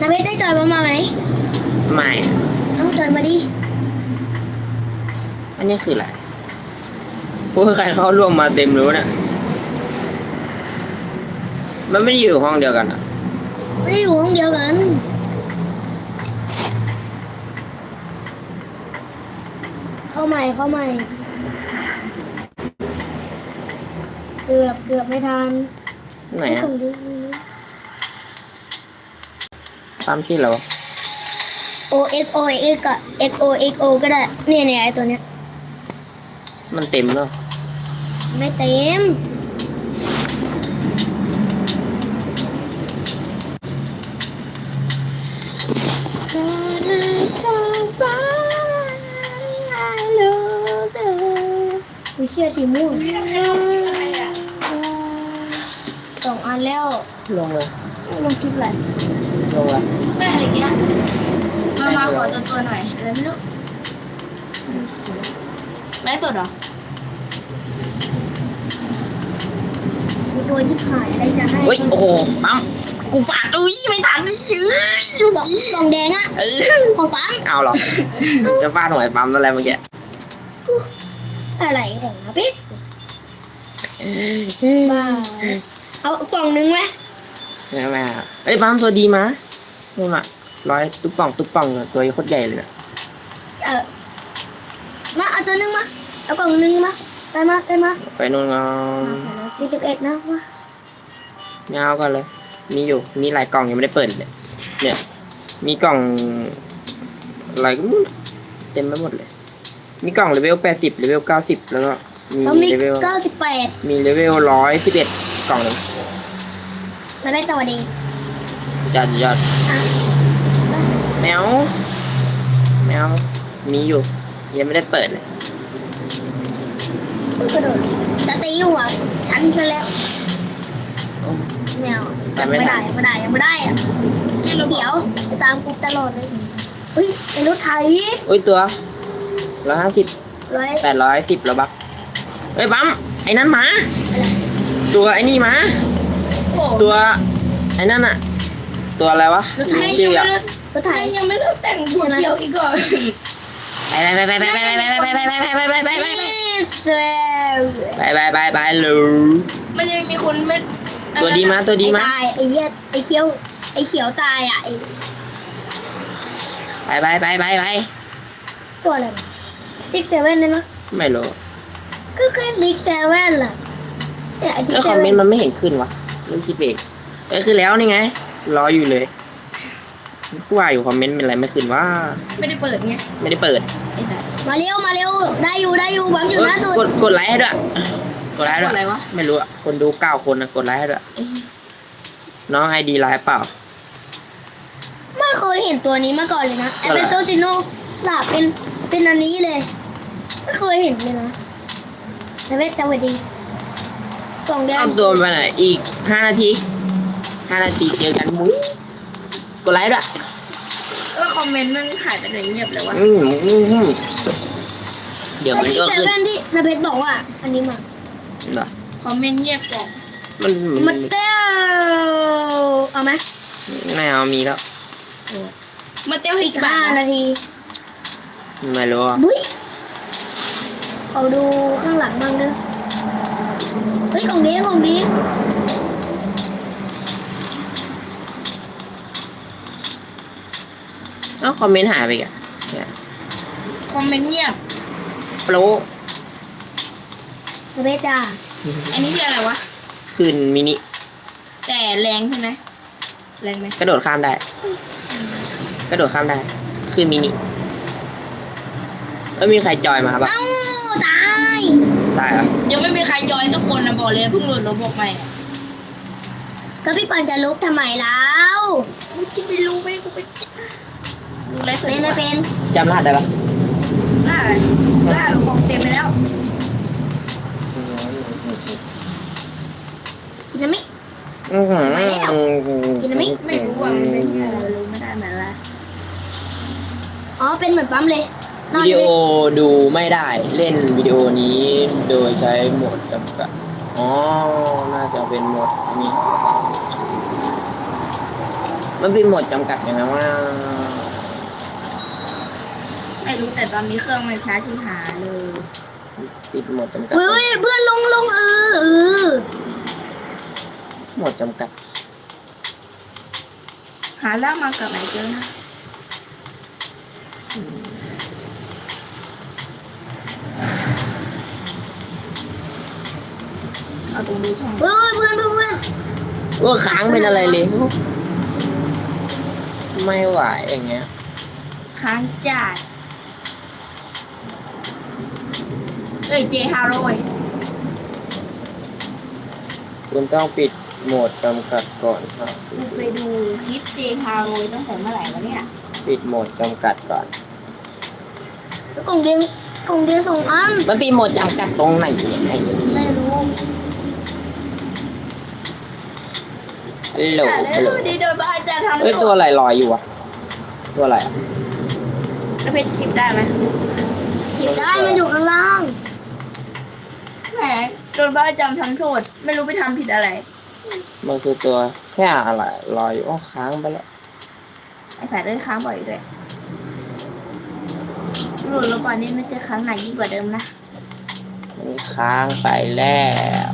นาเพชรได้จอยมามาไหมไม่เอ้าจอยมาดิอันนี้คืออะไรโอ้ยใครเข้าร่วมมาเต็มรู้เนี่ยมันไม่ได้อยู่ห้องเดียวกันอะไม่ได้อยู่ห้องเดียวกันเข้าใหม่เข้าใหม่เกือบเกือบไม่ทันไหนไม่อะส่งดิ ปั๊มที่เราโอเอ็กโอเอ็กกับ X O X O ก็ได้ เนี่ยเนี่ยไอตัวเนี้ย มันเต็มแล้ว ไม่เต็มมีเชื่อสีม่วงสองอันแล้วลงเลย ลงคลิปอะไร ลงเลยแม่อะไรเงี้ยมามาขอตัวตัวหน่อยอะไรไม่รู้ไลฟ์สดเหรอมีตัวชิบหายอะไรจะให้เฮ้ยโอ้โหปั๊มกูฝาดอุ้ยไม่ทันไม่ชื้อดอกดองแดงอะเออของปั๊มเอาหรอจะฟาดหน่วยปั๊มอะไรเมื่อกี้อะไรของนะพี่บ้าเอากล่องนึงไหมไม่ไม่เอาเอ้ยปั๊มตัวดีมา นู่นอะร้อยตุ๊บป่องตุ๊บป่องอะตัวโคตรใหญ่เลยอะเออมาเอาตัวนึงมาเอากล่องนึงมาได้มาได้มาไปนู่นงอสี่สิบเอ็ดนะมาเงาก่อนเลย มีอยู่มีหลายกล่องยังไม่ได้เปิดเลยเนี่ย มีกล่องอะไรก็ไม่รู้เต็มไปหมดเลย มีกล่องเลเวลแปดสิบเลเวลเก้าสิบแล้วก็มีเรามีเลเวลเก้าสิบแปดมีเลเวลร้อยสิบเอ็ดกล่องหนึ่งมาได้สวัสดี ยอดยอดอะแมวแมวมีอยู่ ยังไม่ได้เปิดเลยกระโดดจะตีหัวฉันซะแล้วแนวแต่ไม่ไม่ได้ได้ไม่ได้ยังไม่ได้อะเขียวไปตามกูตลอดเลยเฮ้ยไอ้รถไถอุ้ยตัวร้อยห้าสิบร้อยแปดร้อยสิบแล้วบักเฮ้ยปั๊มไอ้นั่นหมา ตัวไอ้นี่หมาโอ้ตัวไอ้นั่นอะ ตัวอะไรวะรถไทยชื่ยังอไม่อะเลิกรถไถยังไม่เลิกแต่งหัวเขียวอีกเหรอไปไปไปไปไปไปไปไปไปไปไปไปไปไปเซลไปไปไปไปเลย มันยังมีคนไม่ตัวดีมาตัวดีไอ้มาตายไอ้เหี้ยไอ้เขียวไอ้เขียวตายอะไอ้ไปไปไปไปไปตัวอะไรซิกเซเว่นเนี่ยนะไม่รู้ก็แค่ซิกเซเว่นล่ะเนี่ยไอ้ซิกแล้วเซคอมเมเว่นนต์มันไม่เห็นขึ้นวะเรื่องคิดเองเออคือแล้วนี่ไง รออยู่เลยกูว่าอยู่คอมเมนต์เป็นอะไรไม่ขึ้นว่า ไม่ได้เปิดไงไม่ได้เปิดไอ้สัสมาเร็วมาเร็วได้อยู่ได้อยู่บัมอยู่หน้าสุด กดกดไลค์ให้ด้วยกดไลค์ให้ด้วยอะไรวะ ไม่รู้อะคนดูเก้าคนนะกดไลค์ให้ด้วยไอ้น้องไอดีไลค์เปล่า ไม่เคยเห็นตัวนี้มาก่อนเลยนะเออะไรเปโซซิโนหลาเป็นเป็นอันนี้เลย ไม่เคยเห็นเลยนะเอเวสสวัสดีกล่องแดงอ้อมตัวไปไหนอีกห้านาที ห้านาทีเจอกันมุ้ยกดไลค์ด้วยแล้วคอมเมนต์มันหายไปไหนเงียบเลยวะอืมอืมอืมเดี๋ยวไอ้มันซิกก็เซขึ้นเว่นที่นาเพชรบอกว่า อันนี้มาเหรอคอมเมนต์เงียบกล่องมันมาเตลเอาไหมไม่เอามีแล้วมาเต้วให้อีกกี่บาห้าทนะนาทีไม่รู้อะบุ้ยเขาดูข้างหลังบ้างเด้อเฮ้ยของนี้ของนี้ เอ้าคอมเมนต์หายไปอีกอะเนี่ยคอมเมนต์เงียบโปรนาเพชรจ้าอันนี้คืออะไรวะคืนมินิ แต่แรงใช่ไหมแรงไหมกระโดดข้ามได้ กระโดดข้ามได้คืนมินิแล้วมีใครจอยมาปะเอ้าตายตายเหรอยังไม่มีใครจอยสักคนนะบอกเลยเพิ่งโหลดระบบใหม่อะก็พี่ปันจะลบทำไมแล้วกูคิดไม่รู้ไม่กูไป ดูไลฟ์สดเป็นดีกไม่ว่าเป็นจำรหัสได้ปะหน้าอะไรหน้าของเต็มไปแล้วคินามิ อื้อหือกินน้ำมิไม่รู้ว่ามันเป็นอะไรรู้ไม่ได้เหมือนละอ๋อเป็นเหมือนปั๊มเลยนอนวิอดียู่โอเลยดูไม่ได้ เล่นวิดีโอนี้โดยใช้โหมดจำกัด อ๋อ น่าจะเป็นโหมดอันนี้ มันเป็นหมดจำกัดยังไงว่า ไม่รู้แต่ตอนนี้เครื่องมันช้าชิบหายเลยปิดหมดจำกัดเฮ้ยเพื่อนลงลงเออเออหมดจำกัด หาล่ากมากับไหนเจอนะเอาตรงดูช่องเฮ้ยเพื่อนเพื่อนเพื่อนว่าค้างเป็นอะไรเลยไม่ไหวอย่างเงี้ยค้างจัด อ้ยเจฮาโร่ยคุณต้องปิดโหมดจำกัดก่อนครับ กูไปดูคลิปเจฮาโร่ยตั้งแต่เมื่อไหร่วะเนี่ยปิดโหมดจำกัดก่อน กล่องเดียวกล่องเดียวสองอัน มันปิดโหมดจำกัดตรงไหนเนี่ยไอ้ไม่รู้ฮัลโหลแต่ฮัลโหลแล้วดีโดยบ้าจะทำเอ้ยตัวอะไรลอยอยู่วะตัวอะไรอะแล้วเพชรจิบได้ไหมหยิบได้มันอยู่ข้างล่าง แหมโดนบ้าจำทำโทษ ไม่รู้ไปทำผิดอะไร มันคือตัวแค่อะไรลอยอยู่อ้อค้างไปแล้วไอ้สายเลื่อนค้างบ่อยด้วยหลุดลงไปนี่ไม่เจอครั้งไหนยิ่งกว่าเดิมนะ มันค้างไปแล้ว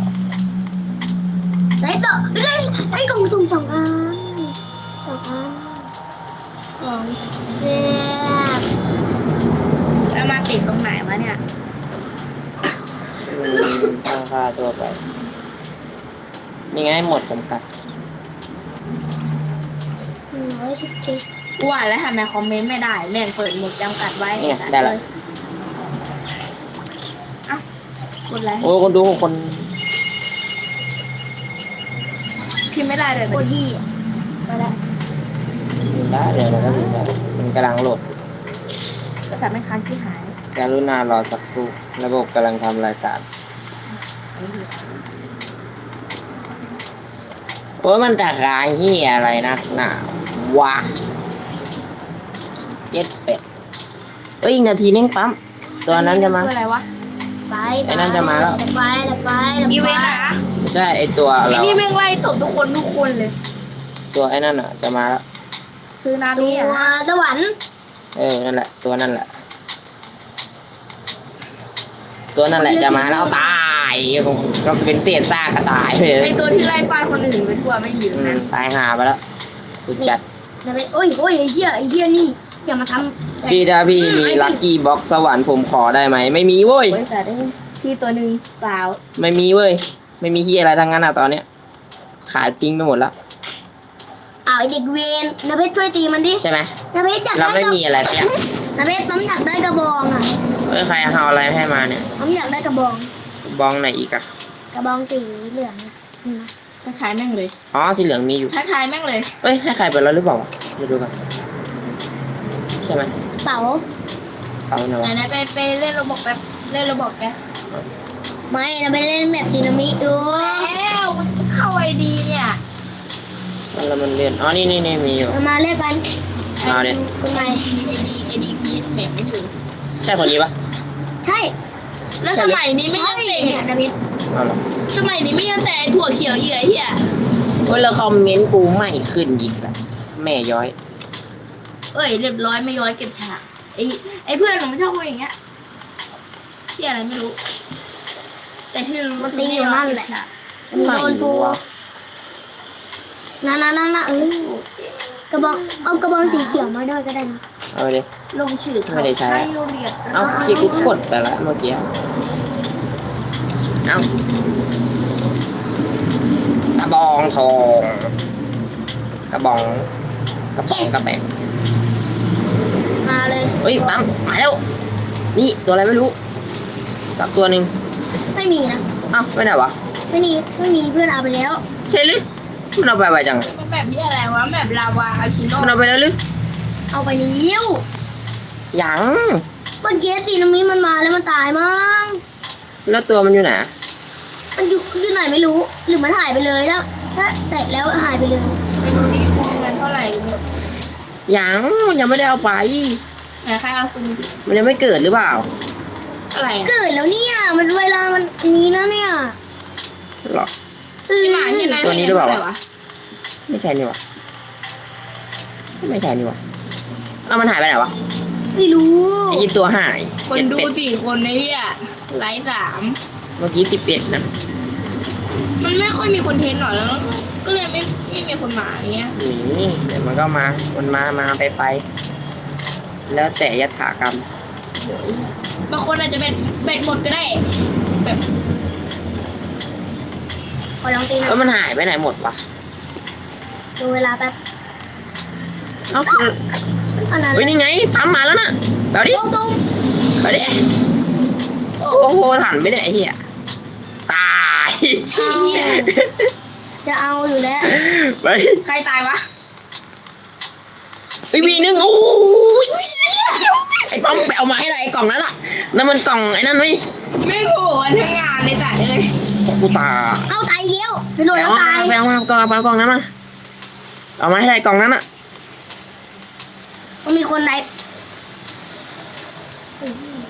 ได้ต่อได้ได้กล่องสุ่มสองอันสองอันของแซ่บแล้วมาติดตรงไหนวะเนี่ย อืมตั้งค่าตัวไปนี่ไงหมดจำกัดหนึ่งร้อยสิบเจ็ดกูว่าแล้วทำไมคอมเมนต์ไม่ได้แม่งเปิดหมดจำกัดไว้เนี่ยได้ละอะกดไลค์โอ้คนดูคนพิมพ์ไม่ได้เลยโคตรที่อะมาแล้วได้เลยนะก็ถึงได้มันกำลังโหลดภาษาไม่ค้างที่หายการุณารอสักค รู่ระบบกำลังทำรายการโอ้ยมันจะค้างที่อะไรนะหนาวะเจ็ดเป็ดเอ้ยอีกนาทีนึงปั๊มตัวนั้นจะมาคืออะไรวะไปไอ้นั่นจะมาแล้วไปแล้วไปแล้วอีไปเวนต์อะนะไม่ใช่ไอตัวไอ้เรานี่แม่งไล่ตบทุกคนทุกคนเลย ตัวไอ้นั่นอะจะมาแล้วซื้อน้ำดูนี่อะสวรรค์เออนั่นแหละตัวนั่นแหละ ตัวนั่นแหละจะมาแล้วตายก็เป็นเศษซากกระตายไปเลไอยตัวที่ไล่ฟาดคนอื่นไปทั่วไม่อยู่อืนั้นมตายหาไปแล้วสุดจัดนะเป็นโอ้ยโอ้ยไอ้เหี้ยไอ้เหี้ยนี่อย่ามาทำพี่ถ้าพี่มีลัคกี้บ็อกสวรรค์ผมขอได้ไหมไม่มีเว้ยบริษัทได้พี่ตัวหนึ่งเปล่าไม่มีเว้ยไม่มีที่อะไรทั้งนั้นอะตอนเนี้ย ขายทิ้งไปหมดแล้วอ้าวไอ้เด็กเวนนะเพชรช่วยตีมันดิใช่ไหมนะเพชรอยากเราได้ไม่กระมีอะไรสักอย่างนะเพชรน้ำอยากได้กระบองอะ เอ้ยใครเอาอะไรให้มาเนี่ยน้ำอยากได้กระบองบองไหนอีกอะกระบองสีเหลืองอะนี่นะทักทายแม่งเลยอ๋อสีเหลืองมีอยู่ทักทายแม่งเลยเอ้ยให้ใครไปแล้วหรือเปล่าวะมาดูกันใช่ไหมเป๋าเอาหน่อไหยวะนๆไปไปเล่นระบบแป๊บเล่นระบบแป๊บไม่นะไปเล่นแมปซีนามิดูแล้วเข้าไอดีเนี่ยมันแล้วมันเรียนอ๋อนี่นี่นี่มีอยู่เอามาเล่นกันเอาเนี่ยคุณไงไอดีไอดีไอดีพีแบบไม่อยู่ ใช่คนนี้ปะ ใช่แล้วสมัยนี้ไม่ใช่ยังเด็กเนี่ยนะเพชรเอาเหรอสมัยนี้ไม่ยังแต่ถั่วเขียวเหยื่อเหี้ยเว้ยแล้วคอมเมนต์กูไม่ขึ้นอีกแล้วแม่ย้อย เอ้ยเรียบร้อยไม่ย้อยเก็บฉากไอไอเพื่อนหนูไม่ชอบพูดอย่างเงี้ยเชี่ยอะไรไม่รู้ แต่ที่รู้คือไม่ย้อยเก็บฉากมันโดนกูนะนะนะนะเออกระบองเอากระบองสีเขียวมาด้วยก็ได้นะ เอาไปดิลงชื่อเขาไม่ได้ใช้ให้เรียบเอาที่กูกดไปแล้วเมื่อกี้ เอากระบองทองกระบองกระบองกระแบงมาเลยเฮ้ยปั๊มมาแล้ว นี่ตัวอะไรไม่รู้สักตัวหนึ่งไม่มีนะ เอ้าไม่ไหนวะไม่มี ไม่มีเพื่อนเอาไปแล้ว ใช่หรือมันเอาไปไวจัง มันแบบนี้อะไรวะแบบลาวาอาชิโร่มันเอาไปแล้วหรือ เอาไปแล้วยังเมื่อกี้ซีนามิมันมาแล้วมันตายมั้งแล้วตัวมันอยู่ไหนมันอยู่อยู่ไหนไม่รู้ หรือมันหายไปเลยแล้ว ถ้าแตะแล้วหายไปเลยไปดูดิคูเงินเท่าไหร่ยังยังไม่ได้เอาไปไหนใครเอาซื้อมันยังไม่เกิดหรือเปล่า อะไรอะเกิดแล้วเนี่ยมันเวลามันนี้นะเนี่ยหรอเออที่หมาที่ไหนตัวนี้หรือเปล่าวะท่ไไม่ใช่นี่หวะไม่ใช่นี่หวะ เอามันหายไปไหนวะไม่รู้ ไอ้ยี่ตัวหายคนดูเจ็ดเป็สี่คนในเฮียไลฟ์สามเมื่อกี้สิบเอ็ดนะมันไม่ค่อยมีคอนเทนต์หรอกแล้ว ก็เลยไม่ไม่มีคนมาอย่างเงี้ยนี่เดี๋ยวมันก็มามันมามาไปไปแล้วแต่ยถากรรมบางคนอาจจะเป็นเบ็ดหมดก็ได้แบบขอลองตีหนะแล้วมันหายไปไหนหมดวะดูเวลาแป๊บ เอ้าคืออันนั้นเฮ้ยนี่ไงปั๊มมาแล้วนะแบบนี้ตรงตรงแบบนี้โอ้โหทันไม่ได้ไอ้เหี้ยตายจะเอาอยู่แล้วไปใครตายวะไอวีหนึ่งโอ้ยไอ้ปั๊มไปเอามาให้ได้ไอ้กล่องนั้นอะนั่นมันกล่องไอ้นั่นไหมไม่โหนทั้งงานเลยแต่เลยกูตายเอาตายเยี่ยวกระโดดไปแล้วเอามาตายไปเอามากล่องไปเอากล่องนั้นมาเอามาให้ได้กล่องนั้นอะ ต้องมีคนไหน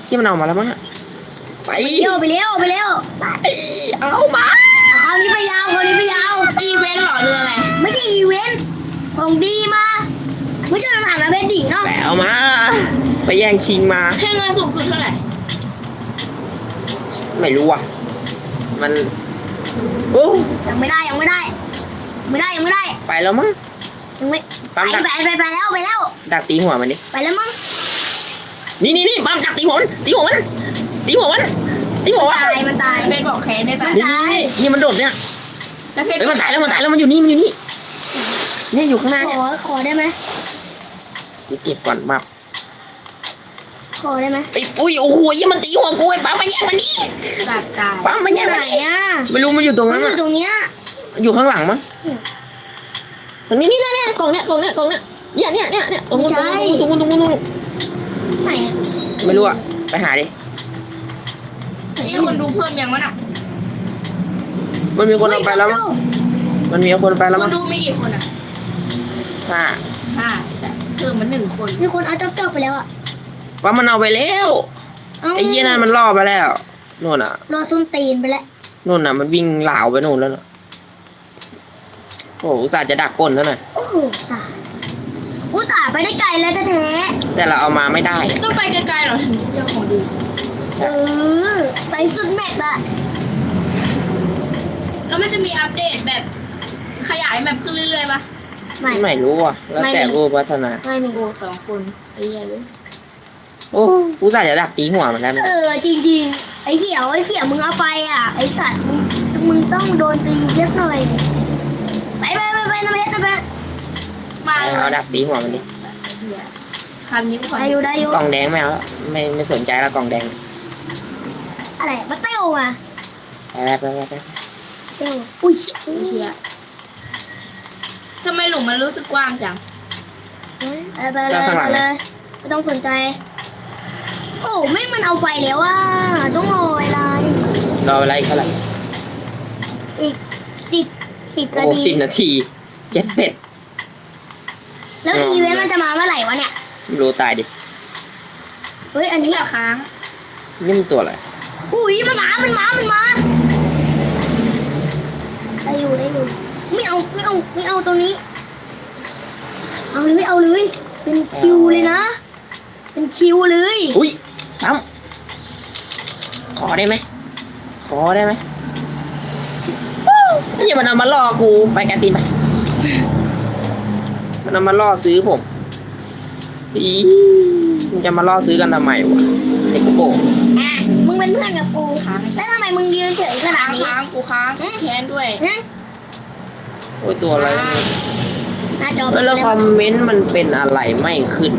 ที่มันเอามาแล้วมั้งอะไปไปเลี้ยวไปเลี้ยวไปเลี้ยวไปเอามาคราวนี้ไปยาวคราวนี้ไปยาวอีเวนต์เหรอหรืออะไรไม่ใช่อีเวนต์ของดีมาไม่ใช่อาหารมาเป็นดีเนาะไปเอามา ไปแย่งชิงมาให้เงินสูงสุดเท่าไหร่ไม่รู้อะ มันโอ้ยังไม่ได้ยังไม่ได้ ไม่ได้ยังไม่ได้ ไปแล้วมั้งยังไม่ ปั๊มไปดักไปไปไปแล้วไปแล้ว ดักตีหัวมันดิไปแล้วมั้งนี่นี่นี่ปั๊มดักตีหัวมันตีหัวมันตีหัวมันตีหัวมันตายมันตายเพชรบอกแค้นได้ตายนี่นี่นี่มันโดดเนี่ยแล้วเพชรเฮ้ยมันตายแล้วมันตายแล้วมันอยู่นี่มันอยู่นี่เนี่ยอยู่ข้างหน้าขเนี่ยอขอได้ไหมกูเก็บก่อนมาขอได้ไหมไอ้ปุ้ยโอ้โหยี่มันตีหัวกูไอ้ปั๊มมาแย่งมันนี่สัตว์ตายปั๊มมาแย่งไหนมันนี่อะไม่รู้มันอยู่ตรงมันั้นนอยู่อะตรงเนี้ยอยู่ข้างหลังมั้ง ตรงนี้นี่เนี่ยเนี่ยกล่องเนี่ยกล่องเนี่ยกล่องเนี่ยเนี่ยเนี่ยเนี่ยเนี่ยตรงนู้นตรงนู้นตรงนู้นตรงนู้นตรงนู้นไหนอะไม่รู้อะไปหาดินี่คนดูเพิ่มยังวะน่ะมันมีคนเอาไปแล้วมั้งมันมีคนไปแล้วคมั้นงดูมีกี่คนอะห้าห้าแต่เพิ่มมันหนึ่งคนมีคนเอาจ๊อบจ๊อบไปแล้วอะว่ามันเอาไปแล้วเอ้าไอ้ยี่นั่นมันล่อไปแล้วนู่นอะ รอส้นตีนไปแล้วนู่นน่ะมันวิ่งเหลาวไปนู่นแล้วน่ะ โอ้โหอุตส่าห์จะดักปล้นซะหน่อยโอ้โหตายอุตส่าห์ไปได้ไกลแล้วแท้แต่เราเอามาไม่ได้อะต้องไปไกลๆเหรอถึงจะเจอของดีๆเออ ไปสุดแมปอะแล้วมันจะมีอัปเดตแบบขยายแบบขึ้นเรื่อยๆปะไม่ ไม่รู้อะ แล้วแต่ไม่มีผู้พัฒนา ไม่มีโอ้สองคนไอ้เหี้ยเลยโอ้อุตส่าห์จะดักตีหัวมันแล้วนะเออ จริงๆ ไอ้เขียวไอ้เขียวมึงเอาไปอะ ไอ้สัตว์มึงมึงต้องโดนตีเยอะหน่อย ไปไปไปไปนะเพชรนะเพชรมาเลยเอาดักตีหัวมันดิคำนี้กูขอได้อยู่ได้อยู่กล่องแดงไม่เอาไม่ไม่สนใจแล้วกล่องแดงอะไรมาเต้วมาไปแล้วไปไปเต้วอุ้ยอ้เหี้ยทำไมหลุมมันรู้สึกกว้างจังไปไปเลยไปเลยไม่ต้องสนใจ โอ้ไม่มันเอาไปแล้วอะต้องรอเวลาอีกรอเวลาอีกเท่าไหร่อีกสิบ สิบโอ้นาโหที สิบนาทีเจ็ดเป็ดแล้วอีเวนต์มันจะมาเมื่อไหร่วะเนี่ย ไม่รู้ตายดิ เฮ้ย อันนี้นี่แบบค้าง นี่มันตัวอะไร อุ้ยมันมา มันมา มันมาได้อยู่ได้อยู่ ไม่เอา ไม่เอา ไม่เอาตรงนี้ เอาเลย เอาเลย เป็นคิวเลยนะ เป็นคิวเลย อุ้ยปั๊มขอได้ไหม ขอได้ไหม นี่อย่ามันเอามาล่อกูไปกันตีนไปมันเอามาล่อซื้อผมอีมันจะมาล่อซื้อกันทำไมวะไอ้กูโบอะมึงเป็นเพื่อนกับกูค้างไอ้แล้วทำไมมึงยืนเฉยขนาดค้างนี้ค้างกูค้างแค้นด้วยฮะโอ้ยตัวอะไรเนี่ยหน้าจอแล้วคอมเมนต์มันเป็นอะไรไม่ขึ้น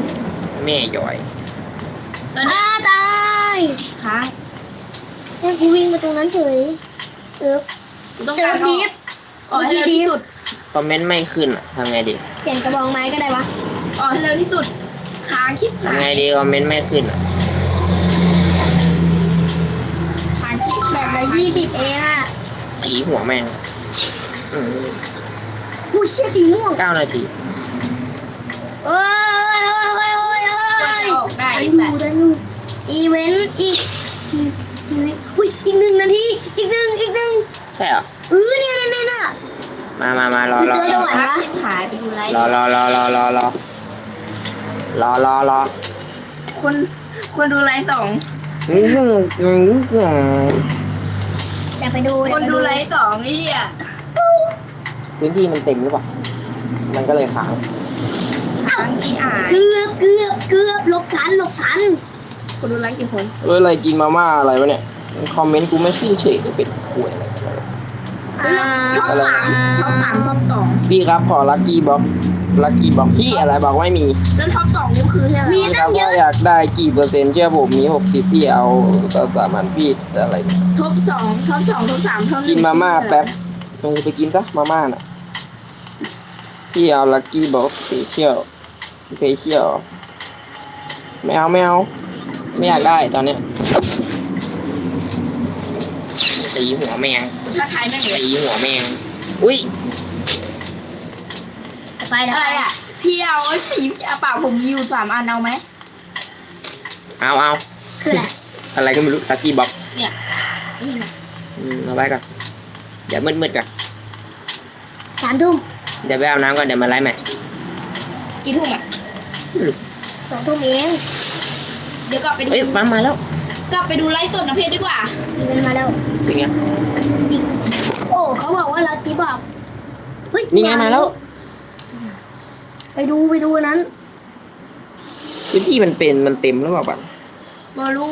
แม่ย้อยตอนนี้อ้าตายค้างเนี่ยกูวิ่งมาตรงนั้นเฉยเออ กูต้องเจกาอรดีฟออกให้เร็วที่สุดคอมเมนต์ไม่ขึ้นอะทำไงดีเปลี่ยนกระบองไม้ก็ได้วะออกให้เร็วที่สุดค้างคลิปหาทำไงยดีคอมเมนต์ไม่ขึ้นอะค้างคลิปแบบละยี่สิบเองอะตีหัวแม่งอืมกูเชี่ยสีม่วงเก้านาทีเอ้ยเอ้ยเอ้ยเอ้ยเอ้ยกว่าจะออกได้ได้ไอ้อยู่สัตว์ได้อยู่อีเวนต์อีกอีกอีเวนต์อุ้ยอีกหนึ่งนาทีอีกหนึ่งอีกหนึ่งใช่เหรอเออเนี่ยเนี่ยเนี่ยเนี่ยมามามารอรอมีรเจออด้วยค้างคลิปหายไปดูไลฟ์รอรอรอรอรอรอรอรอรอคนคนดูไลฟ์สองอืมอืมอืมเดี๋ยวไปดูคนดูไลฟ์สองไอ้เหี้ยพื้นที่มันเต็มหรือเปล่ามันก็เลยค้างทั้งที่อ่านเกือบเกือบเกือบหลบทันหลบทันคนดูไลฟ์กี่คนเอ้ยอะไรกินมาม่าอะไรวะเนี่ยคอมเมนต์กูไม่ขึ้นเฉยจะเป็นคุยอะไรกันวะ ท็อปสามท็อปสามท็อปสองพี่ครับขอลักกี้บ็อกลักกี้บ็อกพี่อะไรบอกไม่มีแล้วท็อปสองนี่คือใช่ไหมมีพี่คตั้รับงเยว่าอะอยากได้กี่เปอร์เซ็นต์เชื่อผมมีหกสิบพี่เอาแต่สามันพี่อะไรท็อปสองท็อปสองท็อปสามท็อปหกินึ่นงมาม่าแป๊บลงไปกินซะมาม่าน่ะพี่เอาลักกี้บ็อกเฟเชียลเฟเชียลไม่เอาไม่เอาไม่อยากได้ตอนเนี้ยตีหัวแมง ถ้าใครไม่เหลือตีหัวแมงอุ้ยไปแล้วอะไรอะพี่เอาสีเอาเปล่าผมมีอยู่สามอันเอาไหมเอาเอาคืออะไรอะไรก็ไม่รู้ลักกี้บ็อกเนี่ยนี่นะเอาไว้ก่อนเดี๋ยวมืดๆก่อนสามทุ่มเดี๋ยวไปอาบน้ำก่อนเดี๋ยวมาไล่ใหม่กี่ทุ่มอะสองทุ่มเองเดี๋ยวกลับไปดูเฮ้ยมามาแล้ว กลับไปดูไลฟ์สดนะเพจดีกว่า มีมันมาแล้วเป็นไงอีกโอ้เขาบอกว่าลักกี้บอกเฮ้ยนี่ไงมาแล้วไปดูไปดูอันนั้นพื้นที่มันเป็นมันเต็มหรือเปล่าบังบอลู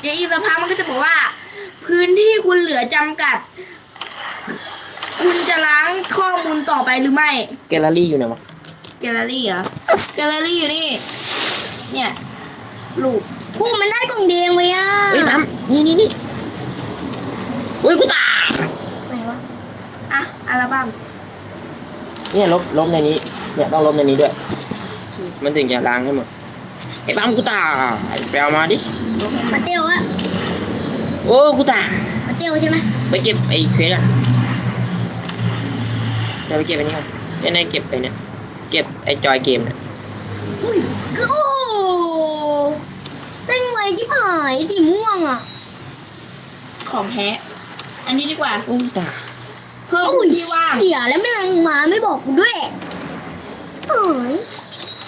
เดี๋ยวอีกสักพักมันก็จะบอกว่า พื้นที่คุณเหลือจำกัด คุณจะล้างข้อมูลต่อไปหรือไม่ แกลเลอรี่อยู่ไหนวะแกลเลอรี่เหรอแกลเลอรี่อยู่นี่ เนี่ยลูกพูมันได้กล่องแดงไว้อะ เฮ้ยปั๊มนี่นี่นี่ เฮ้ยกูตายไหนวะอะอัลบั้มเนี่ยลบลบในนี้ เนี่ยต้องลบในนี้ด้วย มันถึงจะล้างให้หมดไอ้ปั๊มกูตายไปเอามาดิมาเตียวอะโอ้กูตายมาเตียวใช่ไหมไปเก็บไอ้เควสอะเดี๋ยวไปเก็บอันนี้ก่อนเนี่ยเนี่ยเก็บไปเนี่ยเก็บไอ้จอยเกมเนี่ยอุ้ยคือโอ้เป็นไงจิ๋หายสีม่วงอะของแท้ อันนี้ดีกว่าโอ้ตายเพิ่มอุ้ยที่ว่าง เสียแล้วแม่งมาไม่บอกกูด้วยหาย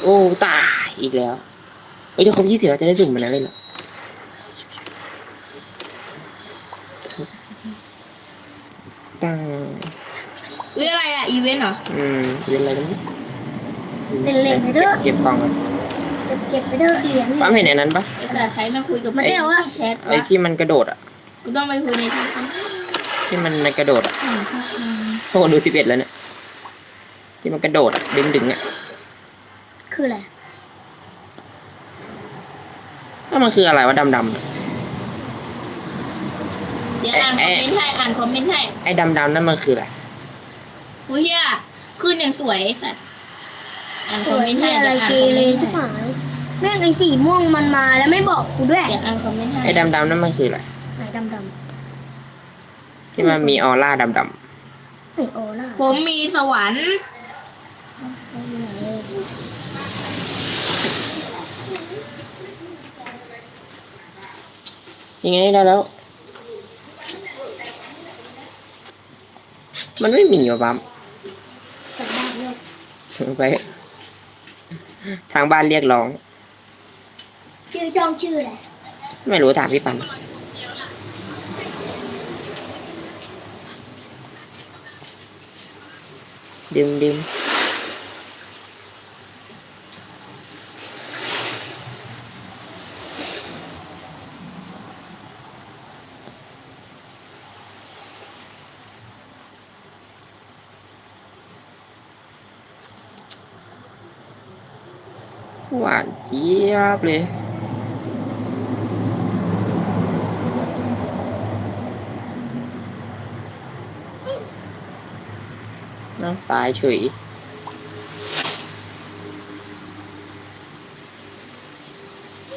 โอ้ตายอีกแล้วเอ้ยจะครบยี่สิบแล้วจะได้สุ่มมันแล้วเลยเหรอตายเรื่องอะไรอะอีเวนต์เหรอ อืมเรียนอะไรกันเนี่ยเล่นๆไปเถอะ เก็บกล่องก่อนเก็บเก็บไปเถอะเหรียญปั๊มเห็นไอ้นั้นปะไอ้สัตว์ใครมาคุยกับมาเดี๋ยวอะแชทไอ้วะที่มันกระโดดอะ กูต้องไปคุยในที่ ที่มันกระโดดอะโอ้ดูสิบเอ็ดแล้วเนี่ย ที่มันกระโดดอะดึงดึงๆอะ คืออะไรแล้วมันคืออะไรวะดำดำๆอะเดี๋ยวอ่านคอมเมนต์ให้อ่านคอมเมนต์ให้ ไอ้ดำดำๆนั่นมันคืออะไรโอ้ยเฮียขึ้นอย่างสวยไอ้สัตว์อ่านคสอมวเมยนต์ให้ที่อะไรเดี๋ยวอ่านเกคอมเมเรนต์ชิบให้หายแม่งไอ้สีม่วงมันมาแล้วไม่บอกกูด้วยเดี๋ยวอ่านคอมเมนต์ให้ ไอ้ดำดำๆนั่นมันคืออะไร ไหนดำดำ ที่มันมีออร่าดำดๆไหนโอล่าผมมีสวรรค์ำยังไงได้แล้ว มันไม่มีวะปั๊มกลับบ้านเลยไป ทางบ้านเรียกร้อง ชื่อช่องชื่ออะไรไม่รู้ถามพี่ปัน ดึงดึงห วานเจี๊ยบเลยน้ำตายเฉย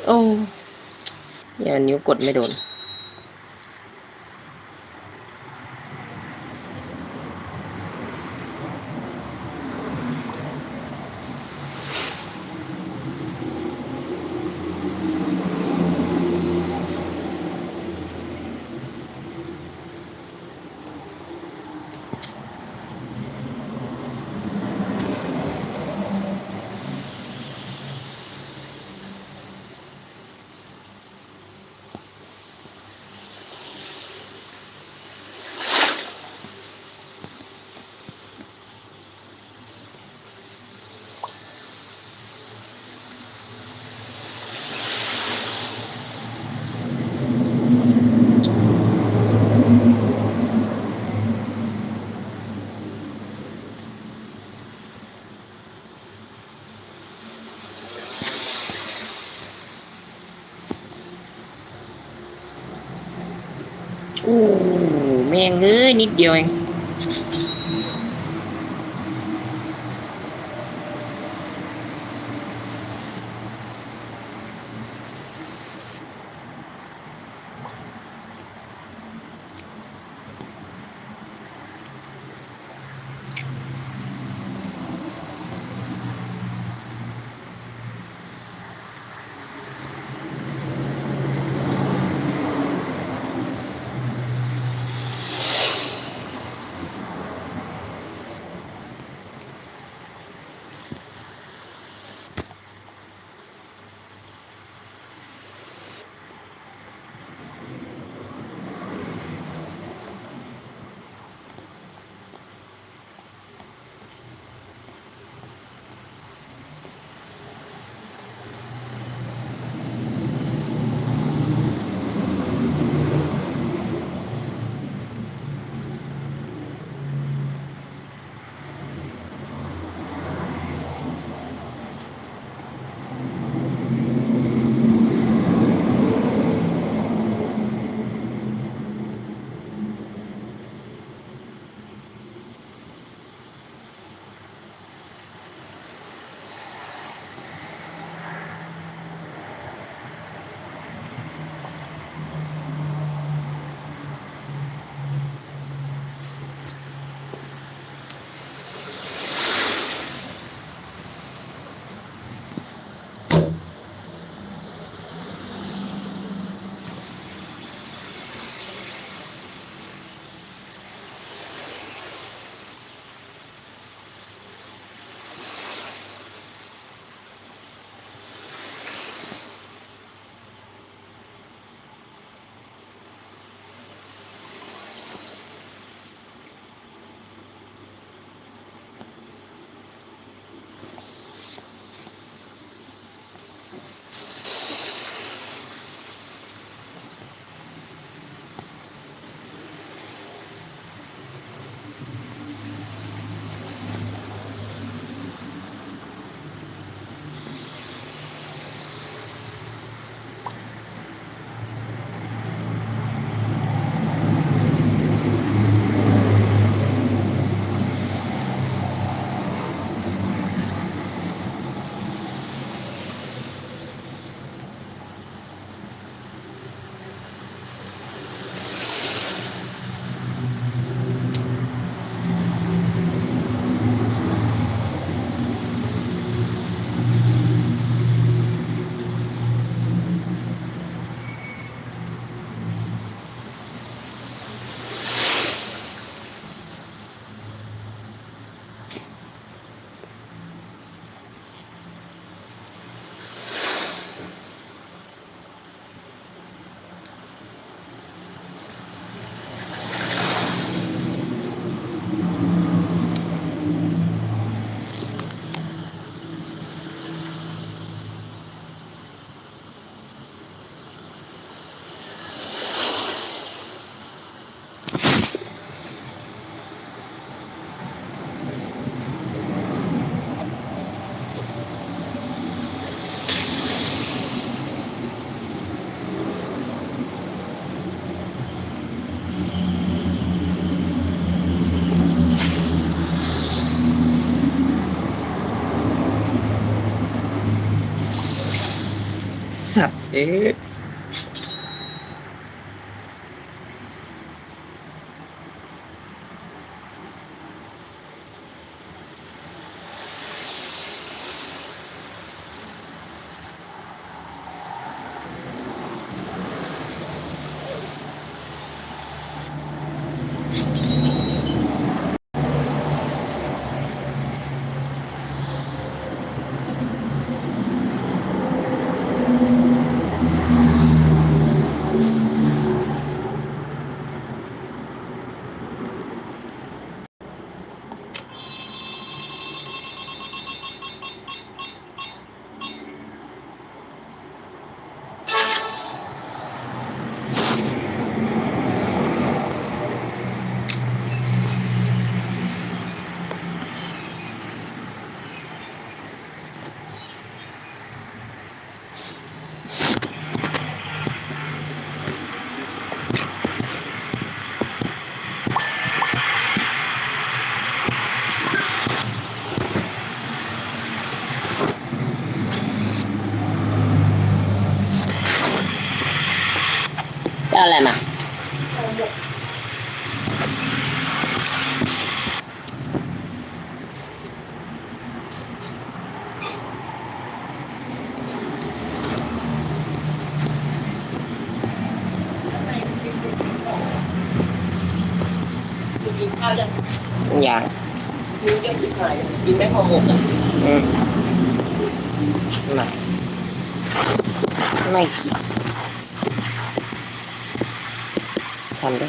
โอ้ยนิ้วกดไม่โดน เอ้ยนิดเดียวเอง สัตว์ อย่างกินเยอะที่ไหนกินไม่พอหมดอะอืมไม่ไม่กินทำได้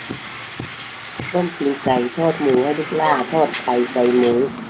ต้มตีนไก่ทอดหมูให้ลูกล่าทอดไข่ใส่หมูเด็กไปหม